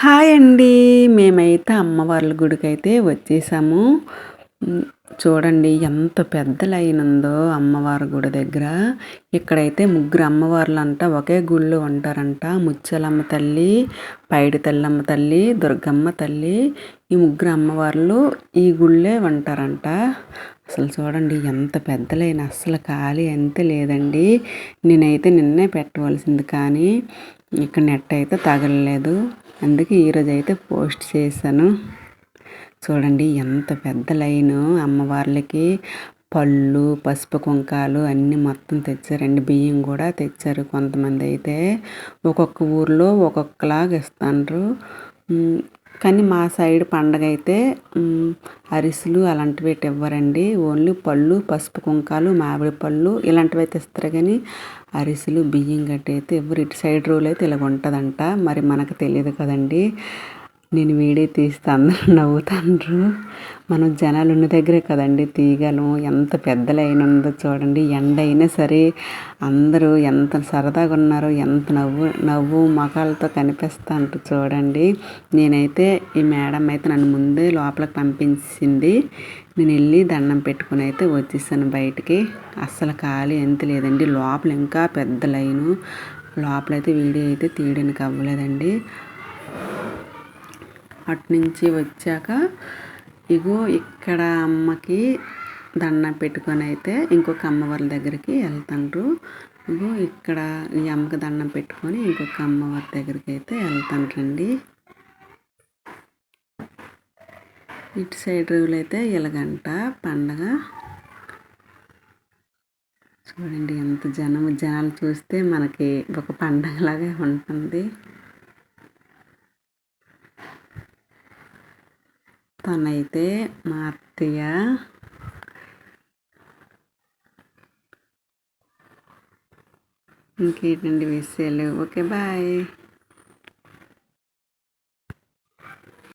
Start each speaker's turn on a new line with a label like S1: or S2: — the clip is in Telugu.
S1: హాయ్ అండి. మేమైతే అమ్మవార్ల గుడికైతే వచ్చేసాము. చూడండి ఎంత పెద్ద లైన్ ఉందో అమ్మవారి గుడి దగ్గర. ఇక్కడైతే ముగ్గురు అమ్మవార్లు అంట ఒకే గుళ్ళు ఉంటారంట. ముచ్చలమ్మ తల్లి పైడి తల్లమ్మ తల్లి దుర్గమ్మ తల్లి ఈ ముగ్గురు అమ్మవార్లు ఈ గుళ్ళే ఉంటారంట. అసలు చూడండి ఎంత పెద్దలైన అసలు అస్సలు ఖాళీ ఎంత లేదండి. నేనైతే నిన్నే పెట్టవలసింది కానీ ఇక్కడ నెట్ అయితే తగలలేదు. అందుకే ఈరోజు అయితే పోస్ట్ చేశాను. చూడండి ఎంత పెద్ద లైను. అమ్మవార్లకి పళ్ళు పసుపు కుంకాలు అన్నీ మొత్తం తెచ్చారండి. బియ్యం కూడా తెచ్చారు కొంతమంది అయితే. ఒక్కొక్క ఊర్లో ఒక్కొక్కలాగా ఇస్తారు కానీ మా సైడ్ పండగ అయితే అరిసెలు అలాంటివి ఇవ్వరండి ఓన్లీ పళ్ళు పసుపు కుంకాలు మామిడి పళ్ళు ఇలాంటివి అయితే ఇస్తారు. కానీ అరిసెలు బియ్యం గట్టి అయితే ఇవ్వరు ఇటు సైడ్ రూల్ అయితే ఇలాగ ఉంటుందంట. మరి మనకు తెలియదు కదండి. నేను వీడియో తీస్తే అందరూ నవ్వుతాండ్రు. మనం జనాలు ఉన్న దగ్గరే కదండి తీగలు. ఎంత పెద్ద ఉందో చూడండి. ఎండ అయినా సరే అందరూ ఎంత సరదాగా ఉన్నారో ఎంత నవ్వు నవ్వు మొఖాలతో కనిపిస్తాంటారు చూడండి. నేనైతే ఈ మేడం అయితే నన్ను ముందే లోపలికి పంపించింది. నేను వెళ్ళి దండం పెట్టుకుని అయితే వచ్చేసాను బయటికి. అస్సలు ఖాళీ ఎంత లేదండి. లోపల ఇంకా పెద్ద లైను. లోపలైతే వీడియో అయితే తీయడానికి అవ్వలేదండి. అటునుంచి వచ్చాక ఇగో ఇక్కడ అమ్మకి దండం పెట్టుకొని అయితే ఇంకొక అమ్మవారి దగ్గరికి వెళ్తాండ్రు. ఇగో ఇక్కడ ఈ అమ్మకి దండం పెట్టుకొని ఇంకొక అమ్మవారి దగ్గరికి అయితే వెళ్తాండ్రండి. ఇటు సైడ్ అయితే ఇలాగంట పండగ. చూడండి ఎంత జనం జనాలు చూస్తే మనకి ఒక పండగలాగే ఉంటుంది. తనైతే మా అత్తయ్య ఇంకేంటండి విషయాలు? Okay bye.